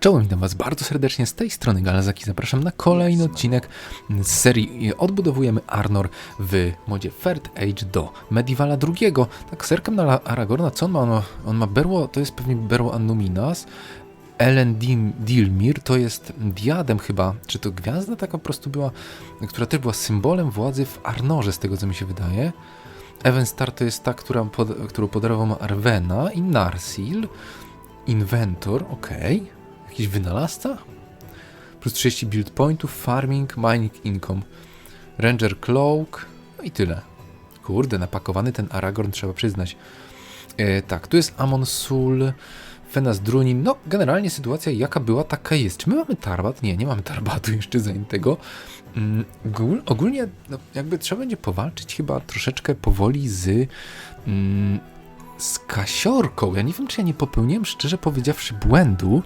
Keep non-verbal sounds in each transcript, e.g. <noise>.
Czołem, witam Was bardzo serdecznie z tej strony Galazaki. Zapraszam na kolejny odcinek z serii Odbudowujemy Arnor w modzie Third Age do Medievala II. Tak, serkem na Aragorna, co on ma? On, ma berło, to jest pewnie berło Annuminas. Ellen Dim, Dilmir to jest diadem chyba, czy to gwiazda taka po prostu była, która też była symbolem władzy w Arnorze, z tego co mi się wydaje. Evenstar to jest ta, która pod, którą podarował Arwena i Narsil. Inventor, okej. Jakiś wynalazca? Plus 30 build pointów, farming, mining income. Ranger cloak, no i tyle. Kurde, napakowany ten Aragorn, trzeba przyznać. E, tak, tu jest Amon Sul, Fenas Drunin. No, generalnie sytuacja jaka była, taka jest. Czy my mamy tarbat? Nie, nie mamy tarbatu <laughs> jeszcze zajętego. Mm, ogól- ogólnie, no, jakby trzeba będzie powalczyć chyba troszeczkę powoli z, mm, z kasiorką. Ja nie wiem, czy ja nie popełniłem, szczerze powiedziawszy, błędu.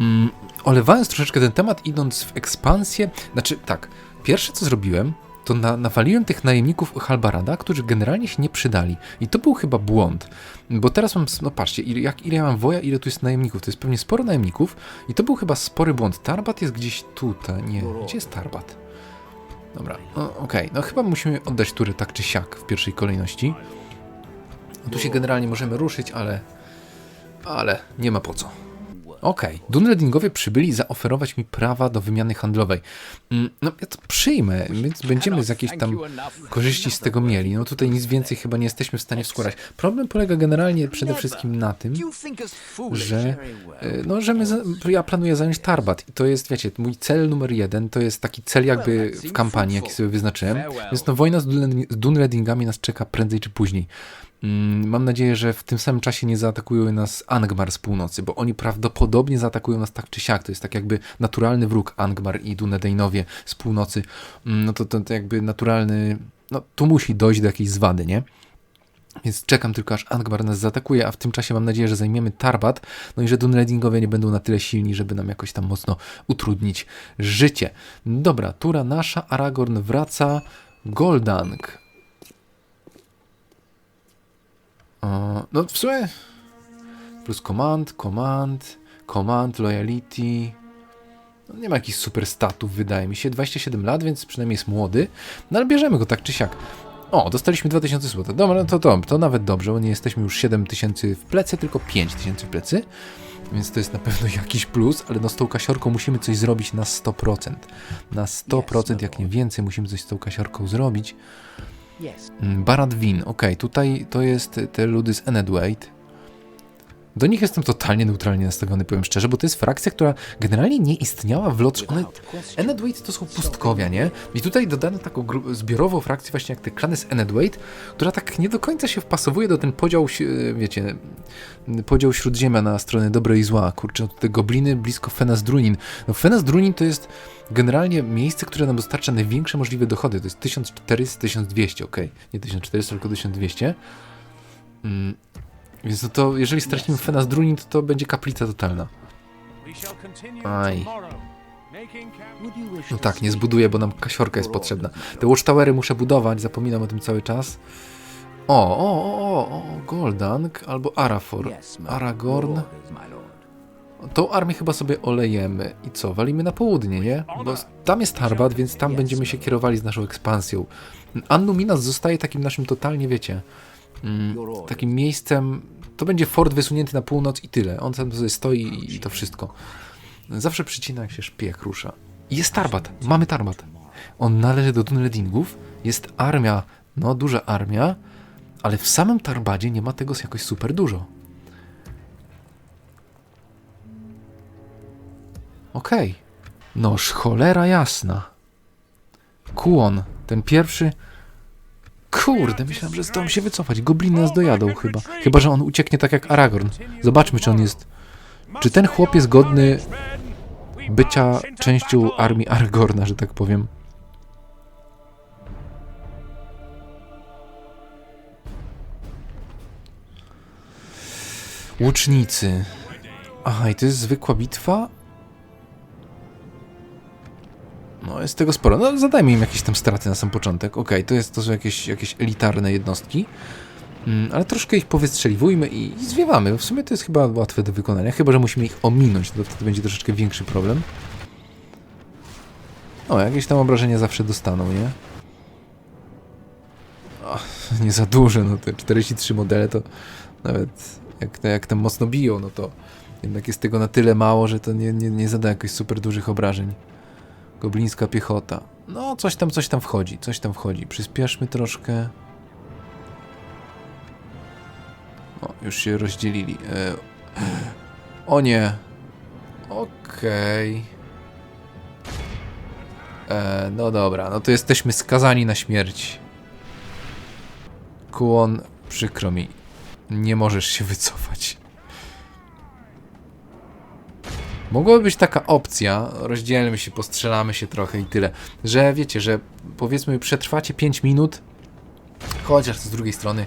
Mm, olewając troszeczkę ten temat, idąc w ekspansję, znaczy tak, pierwsze co zrobiłem, to na, nawaliłem tych najemników Halbarada, którzy generalnie się nie przydali. I to był chyba błąd. Bo teraz mam, no patrzcie, ile, jak, ile ja mam woja, ile tu jest najemników. To jest pewnie sporo najemników i to był chyba spory błąd. Tarbat jest gdzieś tutaj. Nie, gdzie jest Tarbat? Dobra, no, okej, no chyba musimy oddać turę tak czy siak w pierwszej kolejności. No, tu się generalnie możemy ruszyć, ale... Ale nie ma po co. Okej, Dunredingowie przybyli zaoferować mi prawa do wymiany handlowej. Mm, No ja to przyjmę, więc będziemy z jakiejś tam korzyści z tego mieli. No tutaj nic więcej chyba nie jesteśmy w stanie wskładać. Problem polega generalnie przede wszystkim na tym, że, e, no, że my, ja planuję zająć Tarbat i to jest, wiecie, mój cel numer jeden, to jest taki cel jakby w kampanii, jaki sobie wyznaczyłem, więc no wojna z Dunredingami nas czeka prędzej czy później. Mm, Mam nadzieję, że w tym samym czasie nie zaatakują nas Angmar z północy, bo oni prawdopodobnie zaatakują nas tak czy siak. To jest tak jakby naturalny wróg Angmar i Dunedainowie z północy. Mm, No to, to, to jakby naturalny. No tu musi dojść do jakiejś zwady, nie? Więc czekam tylko aż Angmar nas zaatakuje, a w tym czasie mam nadzieję, że zajmiemy Tarbat, no i że Dunredingowie nie będą na tyle silni, żeby nam jakoś tam mocno utrudnić życie. Dobra, tura nasza, Aragorn wraca, Goldang. O, no w sumie plus command, command, command, loyalty. No, nie ma jakichś super statów, wydaje mi się. 27 lat, więc przynajmniej jest młody. No ale bierzemy go tak czy siak. O, dostaliśmy 2000 zł. Dobra, no to, to, to nawet dobrze, bo nie jesteśmy już 7000 w plecy, tylko 5000 w plecy. Więc to jest na pewno <laughs> jakiś plus, ale no z tą kasiorką musimy coś zrobić na 100%. Na 100%, jak nie więcej, musimy coś z tą kasiorką zrobić. Mm, Barat Win, okej, tutaj to jest te ludy z Enedwait. Do nich jestem totalnie neutralnie nastawiony, powiem szczerze, bo to jest frakcja, która generalnie nie istniała w Lotrze. One, Enedwait to są pustkowia, nie? I tutaj dodano taką zbiorową frakcję właśnie jak te klany z Enedwait, która tak nie do końca się wpasowuje do ten podział, si- wiecie, podział Śródziemia na stronę dobre i zła. Kurczę, te gobliny blisko Fenas Drunin. No Fenas Drunin to jest generalnie miejsce, które nam dostarcza największe możliwe dochody. To jest 1400-1200, ok. Nie 1400, tylko 1200. Mm, więc no to jeżeli stracimy Fenas Drunin, to to będzie kaplica totalna. Aj. No tak, nie zbuduję, bo nam kasiorka jest potrzebna. Te watchtowery muszę budować, zapominam o tym cały czas. O, o, o, o, Goldang albo Arafor. Aragorn. Tą armię chyba sobie olejemy. I co, walimy na południe, nie? Bo tam jest Tarbat, więc tam będziemy się kierowali z naszą ekspansją. Annu Minas zostaje takim naszym totalnie, wiecie, mm, takim miejscem. To będzie fort wysunięty na północ i tyle. On tam sobie stoi i to wszystko. Zawsze przycina, jak się szpieg rusza. I Jest Tarbat, mamy Tarbat. On należy do Dunredingów. Jest armia, no duża armia, ale w samym Tarbadzie nie ma tego jakoś super dużo. Okej. Noż cholera jasna. Kuon, ten pierwszy. Kurde, myślałem, że zdąłem się wycofać. Gobliny nas dojadą chyba. Chyba, że on ucieknie tak jak Aragorn. Zobaczmy, czy on jest. Czy ten chłop jest godny bycia częścią armii Aragorna, że tak powiem. Łucznicy. Aha, i to jest zwykła bitwa? No, jest tego sporo. No, zadajmy im jakieś tam straty na sam początek. Okej, to, jest, to są jakieś, jakieś elitarne jednostki. Mm, ale troszkę ich powystrzeliwujmy i, i zwiewamy. W sumie to jest chyba łatwe do wykonania, chyba że musimy ich ominąć, to wtedy będzie troszeczkę większy problem. O, jakieś tam obrażenia zawsze dostaną, nie? O, nie za duże, no te 43 modele to nawet jak, jak tam mocno biją, no to jednak jest tego na tyle mało, że to nie, nie, nie zada jakoś super dużych obrażeń. Goblińska piechota. No, coś tam, coś tam wchodzi, coś tam wchodzi. Przyspieszmy troszkę. O, już się rozdzielili. E... O nie. Okej. E, No dobra, no to jesteśmy skazani na śmierć. Kuon, przykro mi. Nie możesz się wycofać. Mogłaby być taka opcja, rozdzielmy się, postrzelamy się trochę i tyle, że wiecie, że powiedzmy przetrwacie 5 minut, chociaż z drugiej strony,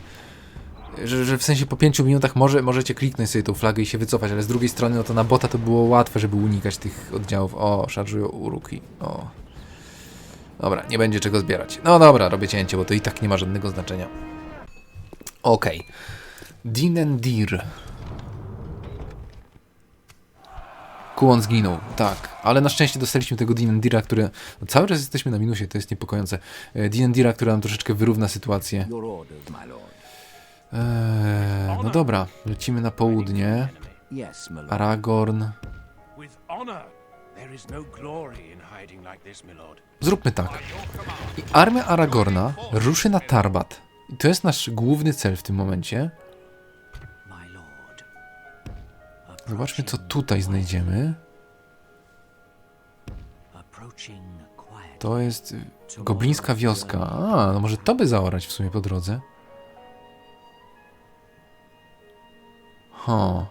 że, że w sensie po 5 minutach może, możecie kliknąć sobie tą flagę i się wycofać, ale z drugiej strony no to na bota to było łatwe, żeby unikać tych oddziałów. O, szarżują uruki. O. Dobra, nie będzie czego zbierać. No dobra, robię cięcie, bo to i tak nie ma żadnego znaczenia. Okej. Okay. Dinendir. Kuon zginął, tak, ale na szczęście dostaliśmy tego Dinendira, który... No cały czas jesteśmy na minusie, to jest niepokojące. E, Dinendira, który nam troszeczkę wyrówna sytuację. Eee, no dobra, lecimy na południe. Aragorn. Zróbmy tak. I armia Aragorna ruszy na Tarbat. I to jest nasz główny cel w tym momencie. Zobaczmy, co tutaj znajdziemy. To jest goblińska wioska. A, no może to by zaorać w sumie po drodze. Ho.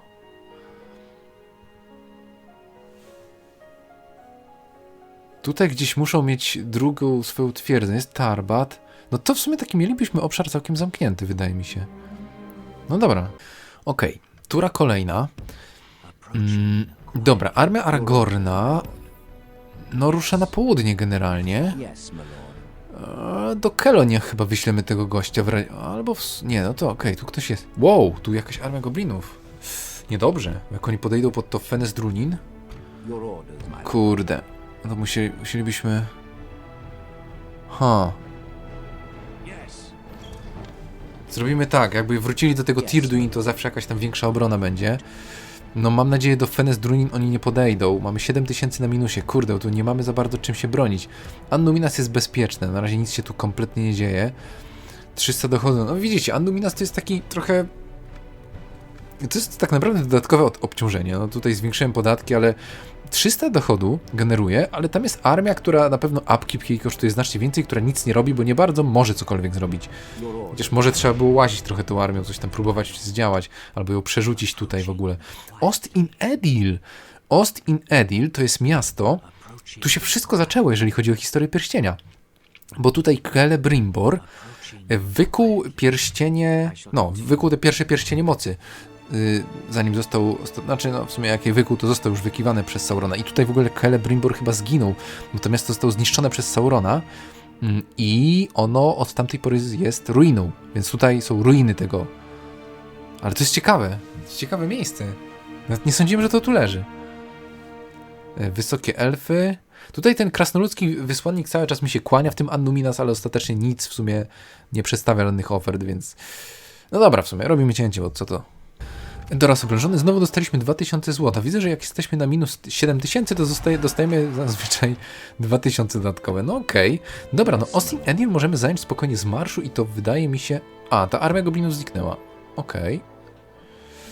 Tutaj gdzieś muszą mieć drugą swoją twierdzę. Jest Tarbat. No to w sumie taki mielibyśmy obszar całkiem zamknięty, wydaje mi się. No dobra. Okej. Tura kolejna. Mm, dobra, armia Aragorna no rusza na południe generalnie. E, Do Kelonia chyba wyślemy tego gościa w Albo w... Nie, no to okej, tu ktoś jest. Wow, tu jakaś armia goblinów. Niedobrze. Jak oni podejdą pod to Fenes Drunin? Your orders, my lord. Kurde. No to musieli, musielibyśmy... Ha. Yes. Zrobimy tak, jakby wrócili do tego Tirduin, to zawsze jakaś tam większa obrona będzie. No mam nadzieję do Fenes Drunin oni nie podejdą. Mamy 7000 na minusie. Kurde, tu nie mamy za bardzo czym się bronić. Annuminas jest bezpieczne, na razie nic się tu kompletnie nie dzieje. 300 dochodu. No widzicie, Annuminas to jest taki trochę... To jest tak naprawdę dodatkowe od- obciążenie. No tutaj zwiększyłem podatki, ale 300 dochodu generuje, ale tam jest armia, która na pewno upkeep jej kosztuje znacznie więcej, która nic nie robi, bo nie bardzo może cokolwiek zrobić. Your orders. Chociaż może trzeba było łazić trochę tą armią, coś tam próbować zdziałać, albo ją przerzucić tutaj w ogóle. Ost in Edil. Ost in Edil to jest miasto. Tu się wszystko zaczęło, jeżeli chodzi o historię pierścienia. Bo tutaj Celebrimbor wykuł pierścienie, no, wykuł te pierwsze pierścienie mocy. Y, Zanim został, osta- znaczy no w sumie jak je wykuł, to został już wykiwany przez Saurona. I tutaj w ogóle Celebrimbor chyba zginął, bo to miasto zostało zniszczone przez Saurona. Mm, I ono od tamtej pory jest ruiną, więc tutaj są ruiny tego. Ale to jest ciekawe. To jest ciekawe miejsce. Nawet nie sądziłem, że to tu leży. E, Wysokie elfy. Tutaj ten krasnoludzki wysłannik cały czas mi się kłania w tym Annuminas, ale ostatecznie nic w sumie nie przedstawia żadnych ofert, więc... No dobra, w sumie robimy cięcie, bo co to? Doraz oblężony, znowu dostaliśmy 2000 zł. Widzę, że jak jesteśmy na minus 7000, to zostaje, dostajemy zazwyczaj 2000 dodatkowe. No okej. Dobra, no Austin Enil możemy zająć spokojnie z marszu i to wydaje mi się... A, ta armia goblinów zniknęła. Okej.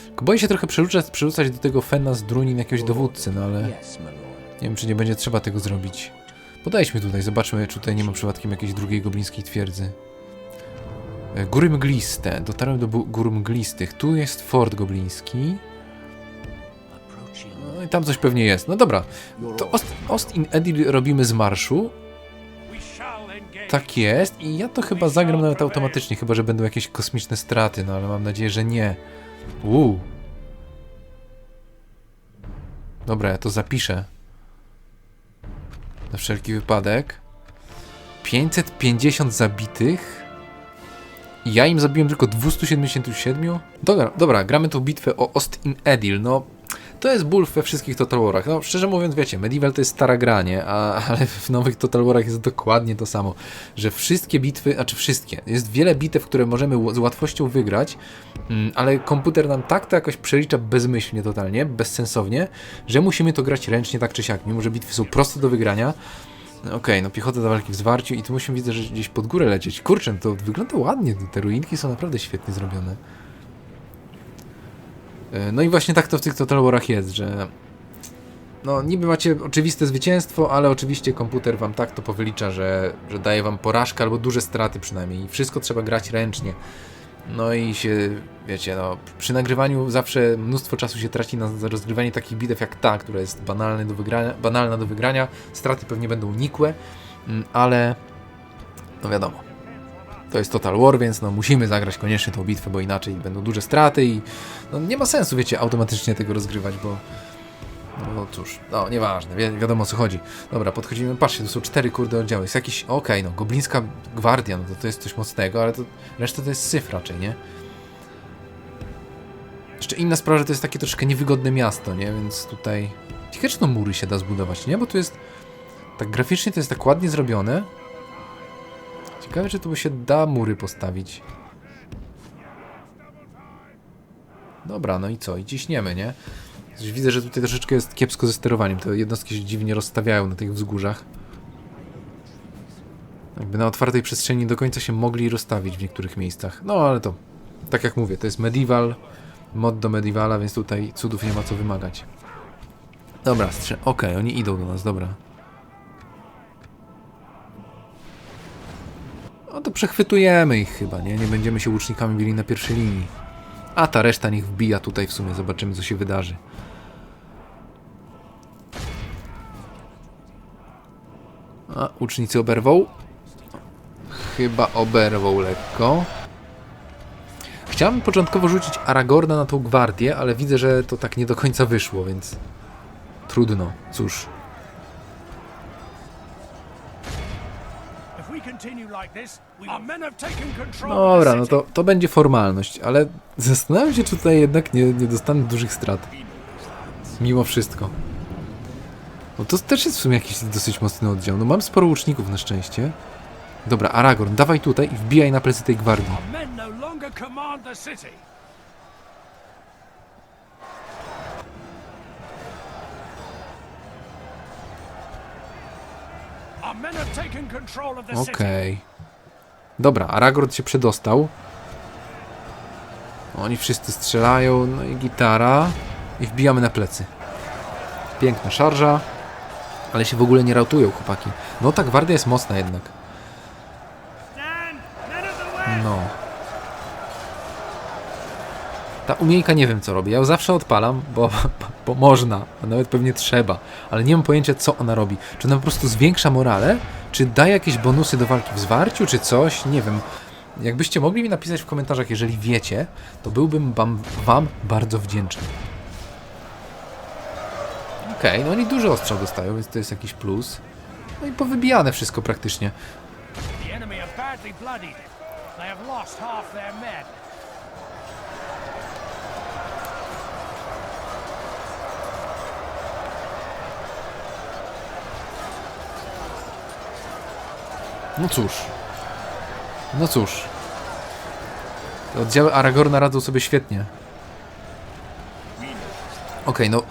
Tylko Boję się trochę przerzucać, przerzucać do tego Fena z Drunin jakiegoś dowódcy, no ale nie wiem, czy nie będzie trzeba tego zrobić. Podejdźmy tutaj, zobaczmy, czy tutaj nie ma przypadkiem jakiejś drugiej goblińskiej twierdzy. E, Góry mgliste. Dotarłem do gór mglistych. Tu jest fort gobliński. No i tam coś pewnie jest. No dobra, to. Ost, Ost in Edil robimy z marszu. Tak jest i ja to chyba zagram nawet automatycznie, chyba że będą jakieś kosmiczne straty, no ale mam nadzieję, że nie. Uuu. Dobra, ja to zapiszę. Na wszelki wypadek. 550 zabitych. Ja im zabiłem tylko 277? Dobra, dobra, gramy tą bitwę o Ost in Edil, no... To jest ból we wszystkich Total Warach. No, szczerze mówiąc, wiecie, Medieval to jest stara granie, a, <laughs> ale w nowych Total Warach jest dokładnie to samo, że wszystkie bitwy, znaczy wszystkie, jest wiele bitew, które możemy z łatwością wygrać, mm, ale komputer nam tak to jakoś przelicza bezmyślnie totalnie, bezsensownie, że musimy to grać ręcznie tak czy siak, mimo że bitwy są proste do wygrania. Okej, no piechota do walki w zwarciu i tu musimy widzę, że gdzieś pod górę lecieć. Kurczę, to wygląda ładnie, te ruinki są naprawdę świetnie zrobione. E, No i właśnie tak to w tych Total Warach jest, że no niby macie oczywiste zwycięstwo, ale oczywiście komputer wam tak to powylicza, że, że daje wam porażkę albo duże straty przynajmniej i wszystko trzeba grać ręcznie. No i się, wiecie, no przy nagrywaniu zawsze mnóstwo czasu się traci na rozgrywanie takich bitew jak ta, która jest banalny do wygrania, banalna do wygrania. Straty pewnie będą nikłe, mm, ale no wiadomo. To jest Total War, więc no musimy zagrać koniecznie tą bitwę, bo inaczej będą duże straty i no, nie ma sensu, wiecie, automatycznie tego rozgrywać, bo no, no cóż, no nieważne, wi wiadomo o co chodzi. Dobra, podchodzimy, no, patrzcie, to są cztery kurde oddziały, jest jakiś, okej, no, goblińska gwardia, no to, to jest coś mocnego, ale to reszta to jest syf raczej, nie? Jeszcze inna sprawa, że to jest takie troszkę niewygodne miasto, nie? Więc tutaj... Ciekawe, czy to mury się da zbudować, nie? Bo tu jest... Tak graficznie to jest tak ładnie zrobione. Ciekawe, czy tu się da mury postawić. Dobra, no i co? I ciśniemy, nie? Widzę, że tutaj troszeczkę jest kiepsko ze sterowaniem. Te jednostki się dziwnie rozstawiają na tych wzgórzach. Jakby na otwartej przestrzeni do końca się mogli rozstawić w niektórych miejscach. No ale to, tak jak mówię, to jest medieval, mod do medievala, więc tutaj cudów nie ma co wymagać. Dobra, strze- okej, oni idą do nas, dobra. No to przechwytujemy ich chyba, nie? Nie będziemy się łucznikami bili na pierwszej linii. A ta reszta niech wbija tutaj w sumie, zobaczymy co się wydarzy. A, łucznicy oberwą? Chyba oberwą lekko. Chciałem początkowo rzucić Aragorna na tą gwardię, ale widzę, że to tak nie do końca wyszło, więc trudno. Cóż, Dobra, no to, to będzie formalność, ale <laughs> zastanawiam się, czy tutaj jednak nie, nie dostanę dużych strat. Mimo wszystko. No to też jest w sumie jakiś dosyć mocny oddział. No mam sporo łuczników na szczęście. Dobra, Aragorn, dawaj tutaj i wbijaj na plecy tej gwardii. No Okej. city. Dobra, Aragorn się przedostał. Oni wszyscy strzelają, no i gitara. I wbijamy na plecy. Piękna szarża. Ale się w ogóle nie rautują, chłopaki. No ta gwardia jest mocna jednak. No. Ta umiejka nie wiem co robi. Ja ją zawsze odpalam, bo, <laughs> bo można, a nawet pewnie trzeba, ale nie mam pojęcia co ona robi. Czy ona po prostu zwiększa morale, czy daje jakieś bonusy do walki w zwarciu, czy coś? Nie wiem. Jakbyście mogli mi napisać w komentarzach, jeżeli wiecie, to byłbym wam, wam bardzo wdzięczny. Okej, no oni dużo ostrzał dostają, więc to jest jakiś plus. No i powybijane wszystko praktycznie. No cóż. No cóż. Te Oddziały Aragorna radzą sobie świetnie. Okej, no.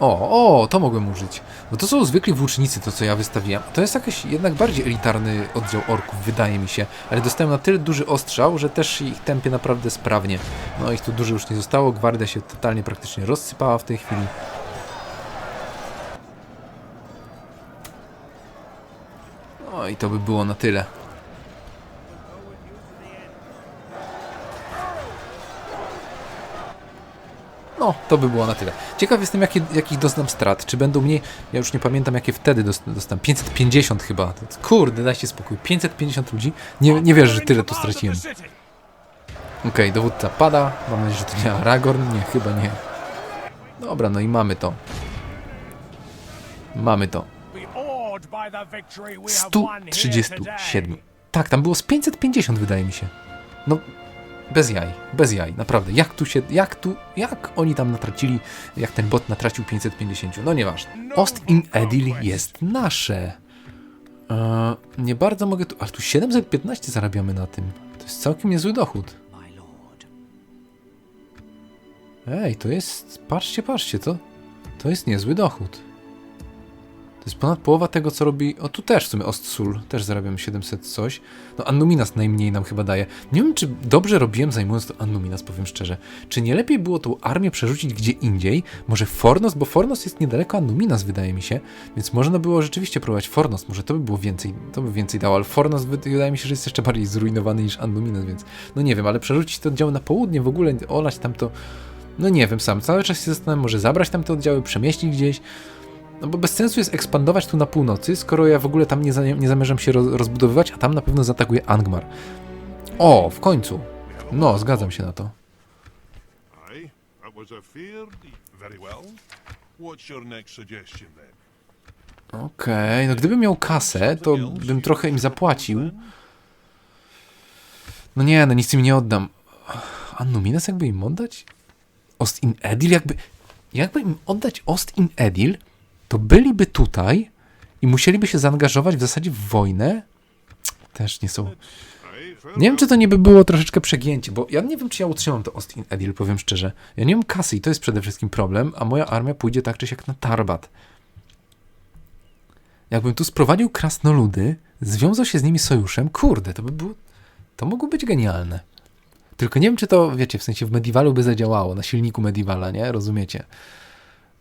O, o, to mogłem użyć. No to są zwykli włócznicy, to co ja wystawiłem. To jest jakiś jednak bardziej elitarny oddział orków, wydaje mi się. Ale dostałem na tyle duży ostrzał, że też ich tempie naprawdę sprawnie. No ich tu dużo już nie zostało, gwardia się totalnie praktycznie rozsypała w tej chwili. No i to by było na tyle. No, to by było na tyle. Ciekaw jestem, jakie, jakich doznam strat. Czy będą mniej. Ja już nie pamiętam, jakie wtedy dost- dostałem. 550 chyba. Kurde, dajcie spokój. 550 ludzi? Nie, nie wierzę, że tyle tu straciłem. Okej, dowódca pada. Mam nadzieję, że to nie Aragorn. Nie, chyba nie. Dobra, no i mamy to. Mamy to. 137. 137. Tak, tam było z 550, wydaje mi się. No, bez jaj, bez jaj, naprawdę. Jak tu się, jak tu, jak oni tam natracili, jak ten bot natracił 550, no nieważne. Ost in Edil jest nasze. Eee, nie bardzo mogę tu, ale tu 715 zarabiamy na tym. To jest całkiem niezły dochód. Ej, to jest, patrzcie, patrzcie, to, to jest niezły dochód. Jest ponad połowa tego, co robi, o tu też w sumie Ostsul, też zarabiamy 700 coś. No Annuminas najmniej nam chyba daje. Nie wiem, czy dobrze robiłem zajmując to Annuminas, powiem szczerze. Czy nie lepiej było tą armię przerzucić gdzie indziej? Może Fornos, bo Fornos jest niedaleko Annuminas, wydaje mi się, więc można było rzeczywiście próbować Fornos, może to by było więcej, to by więcej dało, ale Fornos wy- wydaje mi się, że jest jeszcze bardziej zrujnowany niż Annuminas, więc no nie wiem, ale przerzucić te oddziały na południe, w ogóle olać tam to, no nie wiem sam, cały czas się zastanawiam, może zabrać tam te oddziały, przemieścić gdzieś, no bo bez sensu jest ekspandować tu na północy, skoro ja w ogóle tam nie, za, nie zamierzam się roz, rozbudowywać, a tam na pewno zaatakuje Angmar. O, w końcu. No, zgadzam się na to. Okej, no gdybym miał kasę, to bym trochę im zapłacił. No nie, no nic im nie oddam. A Numinas jakby im oddać? Ost in Edil jakby... Jakby im oddać Ost in Edil, to byliby tutaj i musieliby się zaangażować w zasadzie w wojnę. Też nie są... Nie wiem, czy to nie by było troszeczkę przegięcie, bo ja nie wiem, czy ja utrzymam to Ostin Edil, powiem szczerze. Ja nie mam kasy i to jest przede wszystkim problem, a moja armia pójdzie tak czy siak na Tarbat. Jakbym tu sprowadził krasnoludy, związał się z nimi sojuszem, kurde, to by było... To mogło być genialne. Tylko nie wiem, czy to, wiecie, w sensie w Medivalu by zadziałało, na silniku Medivala, nie? Rozumiecie?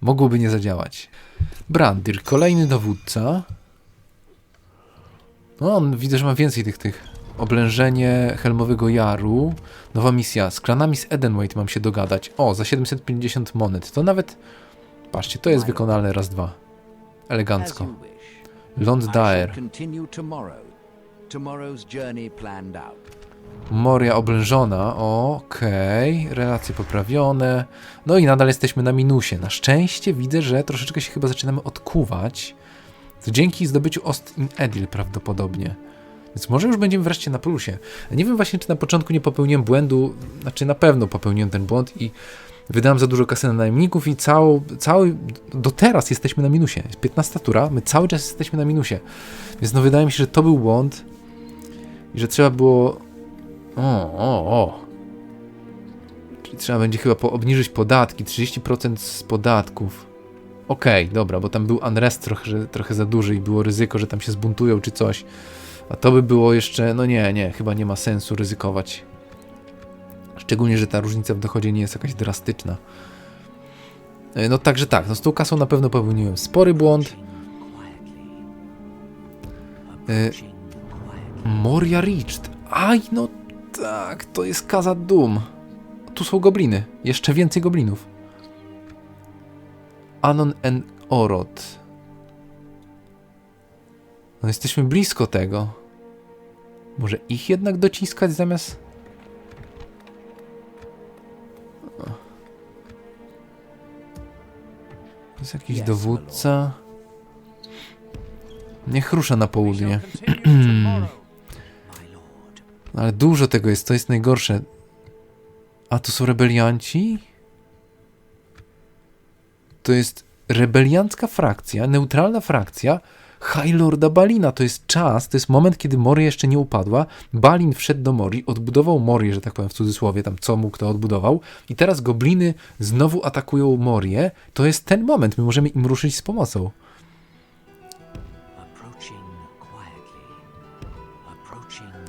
Mogłoby nie zadziałać. Brandir, kolejny dowódca. No, on widzę, że ma więcej tych, tych. Oblężenie Helmowego Jaru. Nowa misja. Z klanami z Edenweight mam się dogadać. O, za 750 monet. To nawet... Patrzcie, to jest wykonalne raz, dwa. Elegancko. Lond Daer. Moria oblężona. Okej. Relacje poprawione. No i nadal jesteśmy na minusie. Na szczęście widzę, że troszeczkę się chyba zaczynamy odkuwać. To dzięki zdobyciu Ost in Edil prawdopodobnie. Więc może już będziemy wreszcie na plusie. Nie wiem właśnie, czy na początku nie popełniłem błędu, znaczy na pewno popełniłem ten błąd i wydałem za dużo kasy na najemników i cały, cały, do teraz jesteśmy na minusie. Jest 15 tura, my cały czas jesteśmy na minusie. Więc no wydaje mi się, że to był błąd i że trzeba było... O, o, o. Czyli trzeba będzie chyba po, obniżyć podatki, 30% z podatków. Okej, dobra, bo tam był unrest trochę, trochę za duży i było ryzyko, że tam się zbuntują czy coś. A to by było jeszcze, no nie, nie, chyba nie ma sensu ryzykować. Szczególnie, że ta różnica w dochodzie nie jest jakaś drastyczna. E, No także tak, no z tą kasą na pewno popełniłem spory błąd. E. Moria Reached. Aj, no tak, to jest Kaza Doom. Tu są gobliny. Jeszcze więcej goblinów. Anon en Orod. No jesteśmy blisko tego. Może ich jednak dociskać zamiast... Jest jakiś dowódca. Niech rusza na południe. <clears throat> Ale dużo tego jest, to jest najgorsze. A to są rebelianci? To jest rebeliancka frakcja, neutralna frakcja High Lorda Balina. To jest czas, to jest moment, kiedy Moria jeszcze nie upadła. Balin wszedł do Morii, odbudował Morię, że tak powiem w cudzysłowie, tam co mógł, to odbudował. I teraz gobliny znowu atakują Morię. To jest ten moment, my możemy im ruszyć z pomocą.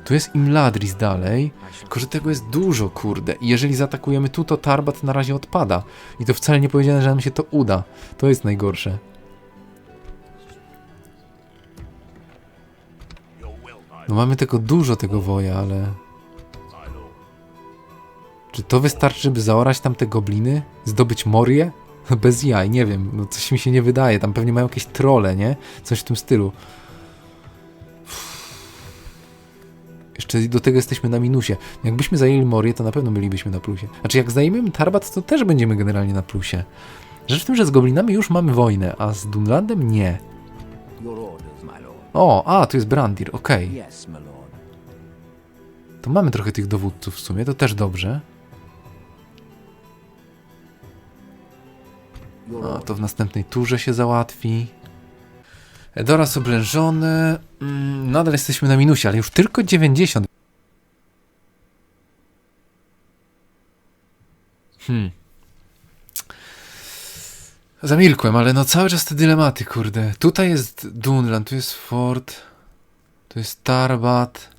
Tu jest Imladris dalej. Tylko, że tego jest dużo, kurde. I jeżeli zaatakujemy tu, to Tarbat na razie odpada. I to wcale nie powiedziane, że nam się to uda. To jest najgorsze. No mamy tego dużo, tego woja, ale... Czy to wystarczy, by zaorać tam te gobliny? Zdobyć Morię? <laughs> Bez jaj, nie wiem. No coś mi się nie wydaje. Tam pewnie mają jakieś trole, nie? Coś w tym stylu. Jeszcze do tego jesteśmy na minusie. Jakbyśmy zajęli Morię, to na pewno bylibyśmy na plusie. Znaczy, jak zajmiemy Tarbat, to też będziemy generalnie na plusie. Rzecz w tym, że z goblinami już mamy wojnę, a z Dunlandem nie. O, a, tu jest Brandir, okej. Lord. To mamy trochę tych dowódców w sumie, to też dobrze. Orders. to w następnej turze się załatwi. Edoras oblężony. Mm, nadal jesteśmy na minusie, ale już tylko 90. Hmm. Zamilkłem, ale no cały czas te dylematy, kurde. Tutaj jest Dunland, tu jest Fort, tu jest Tarbat.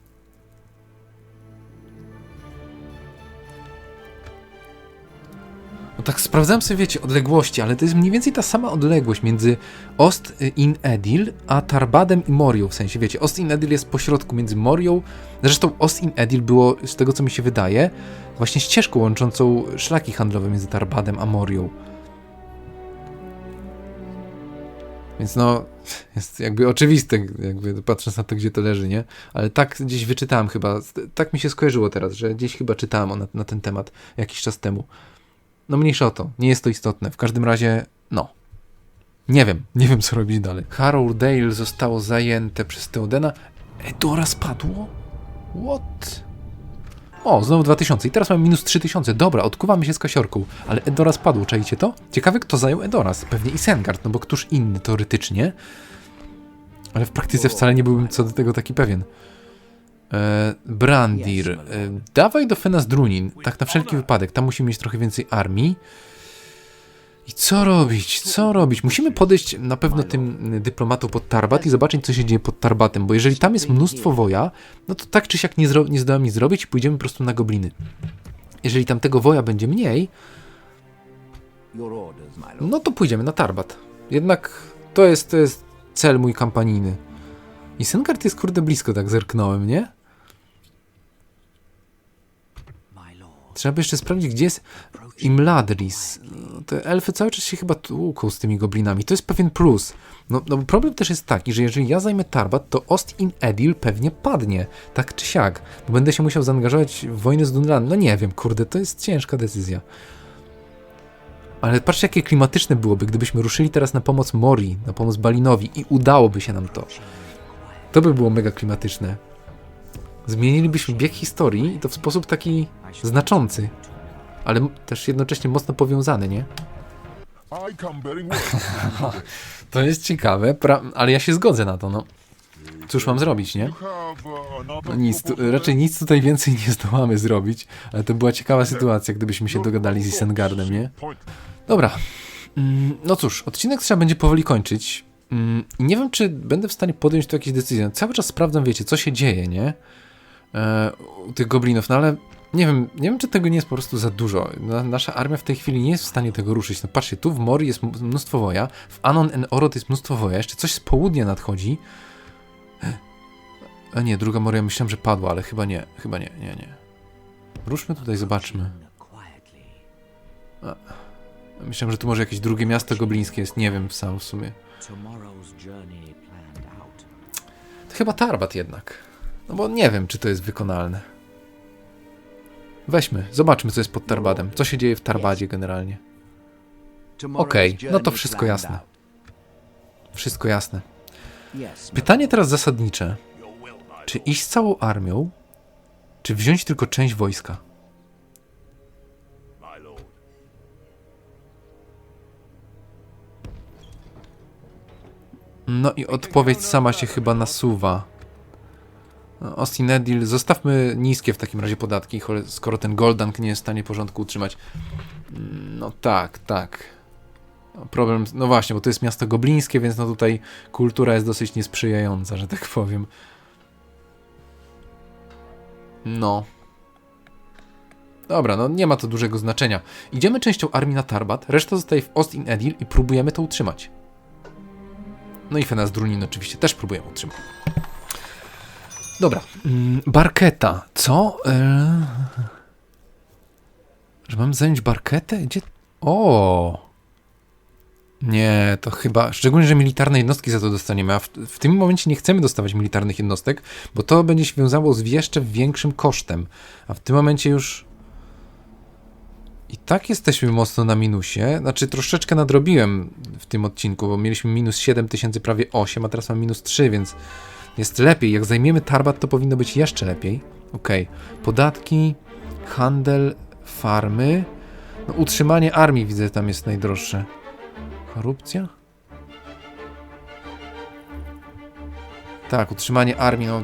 No tak sprawdzałem sobie, wiecie, odległości, ale to jest mniej więcej ta sama odległość między Ost in Edil a Tarbadem i Morią, w sensie, wiecie, Ost in Edil jest pośrodku między Morią, zresztą Ost in Edil było, z tego co mi się wydaje, właśnie ścieżką łączącą szlaki handlowe między Tarbadem a Morią. Więc no, <laughs> jest jakby oczywiste, jakby patrząc na to, gdzie to leży, nie? Ale tak gdzieś wyczytałem chyba, tak mi się skojarzyło teraz, że gdzieś chyba czytałem na, na ten temat jakiś czas temu. No mniejsza o to, nie jest to istotne. W każdym razie, no. Nie wiem, nie wiem co robić dalej. Harrowdale zostało zajęte przez Teodena. Edora spadło? What? O, znowu 2000 i teraz mamy minus 3000. Dobra, odkuwamy się z kasiorką. Ale Edora spadło, czajcie to? Ciekawe kto zajął Edoras. Pewnie Isengard, no bo któż inny teoretycznie. Ale w praktyce wcale nie byłbym co do tego taki pewien. E, Brandir. E, dawaj do Fenas Drunin, tak na wszelki wypadek. Tam musimy mieć trochę więcej armii. I co robić? Co robić? Musimy podejść na pewno tym dyplomatą pod Tarbat i zobaczyć, co się dzieje pod Tarbatem, bo jeżeli tam jest mnóstwo woja, no to tak czy siak nie, zro- nie zdołam nic zrobić i pójdziemy po prostu na gobliny. Jeżeli tam tego woja będzie mniej, no to pójdziemy na Tarbat. Jednak to jest, to jest cel mój kampanijny. I Sengard jest kurde blisko, tak zerknąłem, nie? My lord. Trzeba by jeszcze sprawdzić, gdzie jest Imladris. No, Te elfy cały czas się chyba tłuką z tymi goblinami. To jest pewien plus. No, no problem też jest taki, że jeżeli ja zajmę Tarbat, to Ost in Edil pewnie padnie. Tak czy siak. Bo będę się musiał zaangażować w wojnę z Dunlanem. No nie wiem, kurde, to jest ciężka decyzja. Ale patrzcie, jakie klimatyczne byłoby, gdybyśmy ruszyli teraz na pomoc Mori, na pomoc Balinowi i udałoby się nam to. To by było mega klimatyczne. Zmienilibyśmy bieg historii i to w sposób taki znaczący, ale też jednocześnie mocno powiązany, nie? <laughs> To jest ciekawe, ale ja się zgodzę na to, no. Cóż mam zrobić, nie? Uh, No nic, tu, raczej nic tutaj więcej nie zdołamy zrobić, ale to była ciekawa sytuacja, gdybyśmy się dogadali z Isengardem, nie? Dobra. Mm, No cóż, odcinek trzeba będzie powoli kończyć. Mm, i Nie wiem, czy będę w stanie podjąć tu jakieś decyzje. Cały czas sprawdzam, wiecie, co się dzieje, nie? E, tych goblinów, no ale nie wiem, nie wiem, czy tego nie jest po prostu za dużo. Na, nasza armia w tej chwili nie jest w stanie tego ruszyć. No patrzcie, tu w Mori jest mnóstwo woja, w Anon en Orot jest mnóstwo woja, jeszcze coś z południa nadchodzi. A nie, druga Moria myślałem, że padła, ale chyba nie, chyba nie, nie, nie. Ruszmy tutaj, zobaczmy. Myślałem, że tu może jakieś drugie miasto goblińskie jest, nie wiem sam w sumie. To chyba Tarbat jednak. No bo nie wiem, czy to jest wykonalne. Weźmy, zobaczmy, co jest pod Tarbatem. Co się dzieje w Tarbadzie generalnie. Okej, no to wszystko jasne. Wszystko jasne. Pytanie teraz zasadnicze. Czy iść z całą armią, czy wziąć tylko część wojska? No i odpowiedź sama się chyba nasuwa. Austin Edil, zostawmy niskie w takim razie podatki, skoro ten Goldank nie jest w stanie porządku utrzymać. Mm, No tak, tak. No, Problem, no właśnie, bo to jest miasto goblińskie, więc no tutaj kultura jest dosyć niesprzyjająca, że tak powiem. No. Dobra, no nie ma to dużego znaczenia. Idziemy częścią armii na Tarbat, reszta zostaje w Ostin Edil i próbujemy to utrzymać. No i Fenas Drunin oczywiście też próbujemy utrzymać. Dobra. mm, Barketa. Co? Eee... Że mam zająć Barketę? Gdzie? O! Nie, to chyba. Szczególnie, że militarne jednostki za to dostaniemy, a w, w tym momencie nie chcemy dostawać militarnych jednostek, bo to będzie się wiązało z jeszcze większym kosztem. A w tym momencie już. I tak jesteśmy mocno na minusie. Znaczy, troszeczkę nadrobiłem w tym odcinku, bo mieliśmy minus 7000, prawie 8, a teraz mam minus 3, więc jest lepiej. Jak zajmiemy Tarbat, to powinno być jeszcze lepiej. Okej. Podatki, handel, farmy. No, utrzymanie armii widzę tam jest najdroższe. Korupcja? Tak, utrzymanie armii, no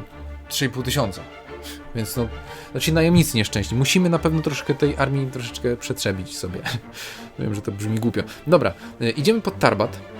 3,5 tysiąca. Więc no, znaczy najemnicy nieszczęśni. Musimy na pewno troszkę tej armii troszeczkę przetrzebić sobie. <laughs> Wiem, że to brzmi głupio. Dobra, y, idziemy pod Tarbat.